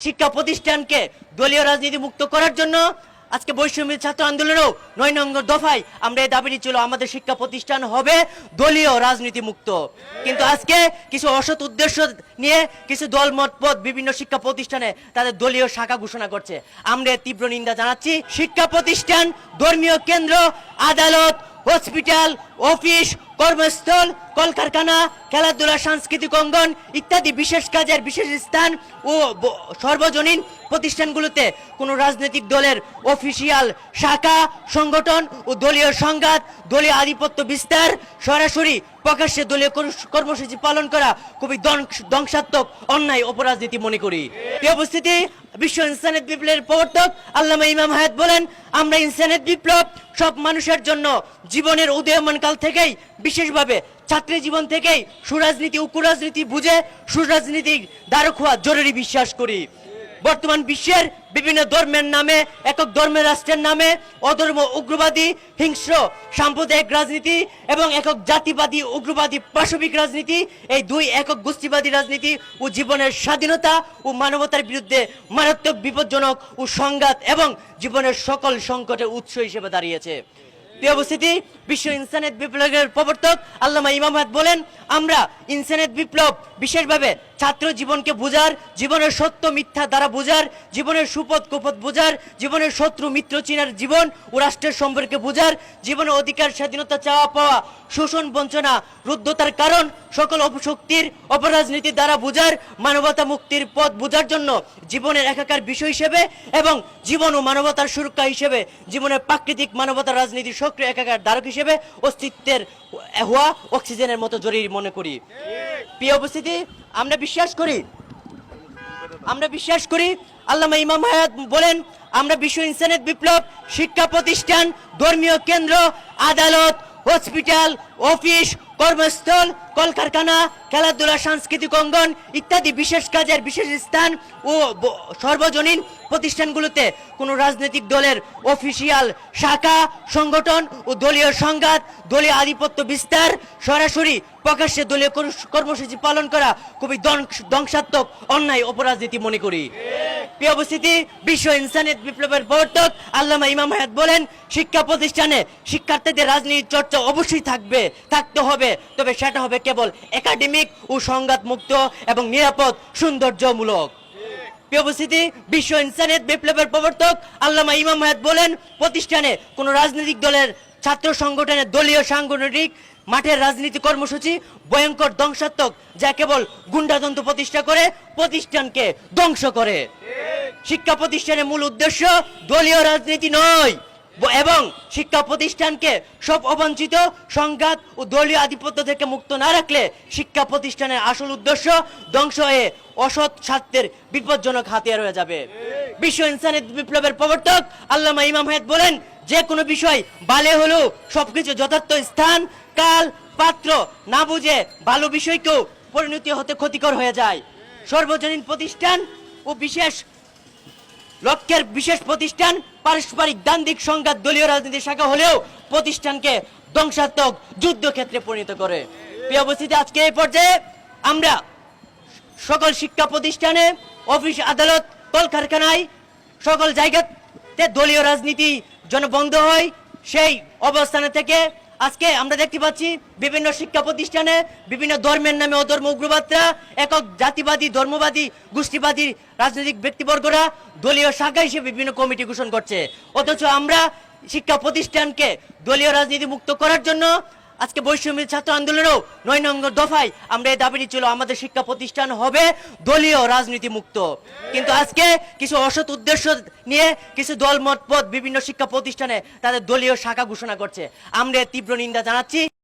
শিক্ষা প্রতিষ্ঠানকে দলীয় রাজনীতি মুক্ত করার জন্য আজকে বৈষম্য ছাত্র আন্দোলনেও নয় নম্বর দফায় আমরা এই দাবিটি ছিল আমাদের শিক্ষা প্রতিষ্ঠান হবে দলীয় রাজনীতি মুক্ত। কিন্তু আজকে কিছু অসৎ উদ্দেশ্য নিয়ে কিছু দল মতপথ বিভিন্ন শিক্ষা প্রতিষ্ঠানে তাদের দলীয় শাখা ঘোষণা করছে। আমরা তীব্র নিন্দা জানাচ্ছি, শিক্ষা প্রতিষ্ঠান ধর্মীয় কেন্দ্র, আদালত হসপিটাল, অফিস, কর্মস্থল, কলকারখানা, খেলাধুলা, সাংস্কৃতিক অঙ্গন ইত্যাদি বিশেষ কাজের বিশেষ স্থান ও সর্বজনীন প্রতিষ্ঠানগুলোতে কোনো রাজনৈতিক দলের অফিসিয়াল শাখা, সংগঠন ও দলীয় সংঘাত, দলীয় আধিপত্য বিস্তার সরাসরি প্রকাশ্যে দলীয় কর্ম- কর্মসূচি পালন করা খুবই ধ্বংসাত্মক, অন্যায়, অপরাজনীতি মনে করি। এই উপস্থিতি বিশ্ব ইনসানিয়ত বিপ্লবের প্রবর্তক আল্লামা ইমাম হায়াত বলেন, আমরা ইনসানিয়ত বিপ্লব সব মানুষের জন্য জীবনের উদয়মান কাল থেকেই, বিশেষভাবে ছাত্রী জীবন থেকেই সুরাজনীতি ও কুরাজনীতি বুঝে সুরাজনীতির দ্বারক হওয়া জরুরি বিশ্বাস করি। বর্তমান বিশ্বের বিভিন্ন ধর্মের নামে, একক ধর্মের রাষ্ট্রের নামে অধর্ম, উগ্রবাদী, হিংস্র, সাম্প্রদায়িক রাজনীতি এবং একক জাতিবাদী, উগ্রবাদী, পাশবিক রাজনীতি, এই দুই একক গোষ্ঠীবাদী রাজনীতি ও জীবনের স্বাধীনতা ও মানবতার বিরুদ্ধে মারাত্মক বিপজ্জনক ও সংঘাত এবং জীবনের সকল সংকটের উৎস হিসেবে দাঁড়িয়েছে। বিশ্ব ইনসানিয়ত বিপ্লবের প্রবর্তক আল্লামা ইমাম হায়াত বলেন, আমরা ইনসানিয়ত বিপ্লব বিশেষভাবে ছাত্র জীবনকে বোঝার, জীবনের সত্য মিথ্যা দ্বারা বোঝার, জীবনের সুপথ কুপথ বোঝার, জীবনের শত্রু মিত্র চিনার জীবন ও রাষ্ট্রের সম্পর্কে বোঝার, জীবনের অধিকার স্বাধীনতা চাওয়া পাওয়া, শোষণ বঞ্চনা, রুদ্ধতার কারণ, সকল অপশক্তির অপরাজনীতি দ্বারা বোঝার, মানবতা মুক্তির পথ বোঝার জন্য জীবনের একাকার বিষয় হিসেবে এবং জীবন ও মানবতার সুরক্ষা হিসেবে, জীবনের প্রাকৃতিক মানবতা রাজনীতি সক্রিয় একাকার দ্বারক হিসেবে অস্তিত্বের হওয়া অক্সিজেনের মতো জরুরি মনে করি। প্রিয় উপস্থিতি, আমরা বিশ্বাস করি, আমরা বিশ্বাস করি, আল্লামা ইমাম হায়াত বলেন, আমরা বিশ্ব ইনসানের বিপ্লব, শিক্ষা প্রতিষ্ঠান, ধর্মীয় কেন্দ্র, আদালত হসপিটাল, অফিস, কর্মস্থল, কলকারখানা, খেলাধুলা, সাংস্কৃতিক অঙ্গন ইত্যাদি বিশেষ কাজের বিশেষ স্থান ও সর্বজনীন প্রতিষ্ঠানগুলোতে কোনো রাজনৈতিক দলের অফিসিয়াল শাখা, সংগঠন ও দলীয় সংঘাত, দলীয় আধিপত্য বিস্তার সরাসরি প্রকাশ্যে দলীয় কর্মসূচি পালন করা খুবই ধ্বংস- ধ্বংসাত্মক, অন্যায় অপরাজনীতি মনে করি। প্রিয় বিশ্ব ইনসানিয়ত বিপ্লবের প্রবর্তক আল্লামা ইমাম হায়াত বলেন, শিক্ষা প্রতিষ্ঠানে শিক্ষার্থীদের রাজনীতি চর্চা অবশ্যই থাকবে, থাকতে হবে, তবে সেটা হবে কেবল একাডেমিক ও সংঘাত মুক্ত এবং নিরাপদ, সৌন্দর্যমূলক। উপস্থিতি, বিশ্ব ইনসানিয়ত বিপ্লবের প্রবর্তক আল্লামা ইমাম হায়াত বলেন, প্রতিষ্ঠানে কোনো রাজনৈতিক দলের ছাত্র সংগঠনের দলীয় সাংগঠনিক মাঠের রাজনীতি কর্মসূচি ভয়ঙ্কর ধ্বংসাত্মক, যা কেবল গুন্ডাতন্ত্র প্রতিষ্ঠা করে, প্রতিষ্ঠানকে ধ্বংস করে। শিক্ষা প্রতিষ্ঠানের মূল উদ্দেশ্য দলীয় রাজনীতি নয় এবং শিক্ষা প্রতিষ্ঠানকে সব অবাঞ্ছিত, সংঘাত ও দলীয় আধিপত্য থেকে মুক্ত না রাখলে শিক্ষা প্রতিষ্ঠানের আসল উদ্দেশ্য ধ্বংস হয়ে অসৎ স্বার্থের বিপজ্জনক হাতিয়ার হয়ে যাবে। বিশ্ব ইনসানিয়ত বিপ্লবের প্রবর্তক আল্লামা ইমাম হায়াত বলেন, যে কোনো বিষয় বালে হলেও সবকিছু যথার্থ স্থান, কাল, পাত্র না বুঝে ভালো বিষয়কেও পরিণতি হতে ক্ষতিকর হয়ে যায়। সর্বজনীন প্রতিষ্ঠান ও বিশেষ লক্ষ্যের বিশেষ প্রতিষ্ঠান পারস্পরিক দান্দিক সংঘাত দলীয় রাজনীতির শাখা হলেও প্রতিষ্ঠানকে ধ্বংসাত্মক যুদ্ধক্ষেত্রে পরিণত করে। প্রিয় উপস্থিতি, আজকে এই পর্যায়ে আমরা সকল শিক্ষা প্রতিষ্ঠানে, অফিস আদালত, কলকারখানায় সকল জায়গাতে দলীয় রাজনীতি যেন বন্ধ হয়, সেই অবস্থানে থেকে আজকে আমরা দেখতে পাচ্ছি বিভিন্ন শিক্ষা প্রতিষ্ঠানে, বিভিন্ন ধর্মের নামে অধর্ম উগ্রবাদরা, একক জাতিবাদী, ধর্মবাদী, গোষ্ঠীবাদী, রাজনৈতিক ব্যক্তিবর্গরা দলীয় শাখা হিসেবে বিভিন্ন কমিটি ঘোষণা করছে। অথচ আমরা শিক্ষা প্রতিষ্ঠানকে দলীয় রাজনীতি মুক্ত করার জন্য আজকে বৈষম্য ছাত্র আন্দোলনেও নয় নম্বর দফায় আমরা এই দাবিটি ছিল আমাদের শিক্ষা প্রতিষ্ঠান হবে দলীয় রাজনীতি মুক্ত কিন্তু আজকে কিছু অসৎ উদ্দেশ্য নিয়ে কিছু দল, মতপথ, বিভিন্ন শিক্ষা প্রতিষ্ঠানে তাদের দলীয় শাখা ঘোষণা করছে। আমরা তীব্র নিন্দা জানাচ্ছি।